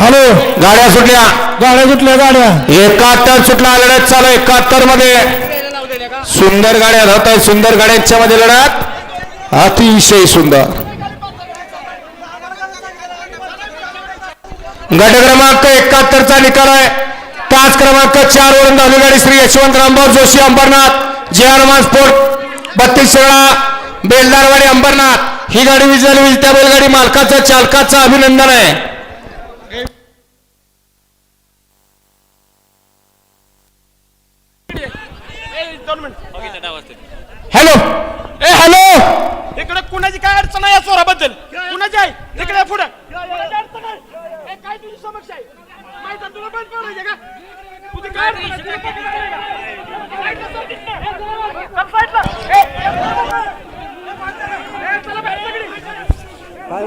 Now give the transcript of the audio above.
Hello गाड्या सुटल्या. गाड्या सुटल्या गाड्या. एकाहत्तर सुटला लढत चालू एकाहत्तरमध्ये सुंदर गाड्या राहत आहेत सुंदर गाड्यांच्या मध्ये लढत. अतिशय सुंदर. गट क्रमांक एकाहत्तर चा निकाल आहे. पाच क्रमांक चार वरून धावली गाडी श्री यशवंत रामभाऊ जोशी अंबरनाथ जे हनुमान स्पोर्ट बत्तीस शेळा बेलदारवाडी अंबरनाथ. ही गाडी विजय होईल त्या बैलगाडी मालकाचं चालकाचं अभिनंदन आहे. हॅलो. ए हॅलो. इकडे कुणाची काय अडचण आहे या चोराबद्दल? कुणाची आहे? तिकडे पुढे. काय तुझी समस्या आहे? माहिती आहे तुला बंद पडायचे का? तुझी काय ভাই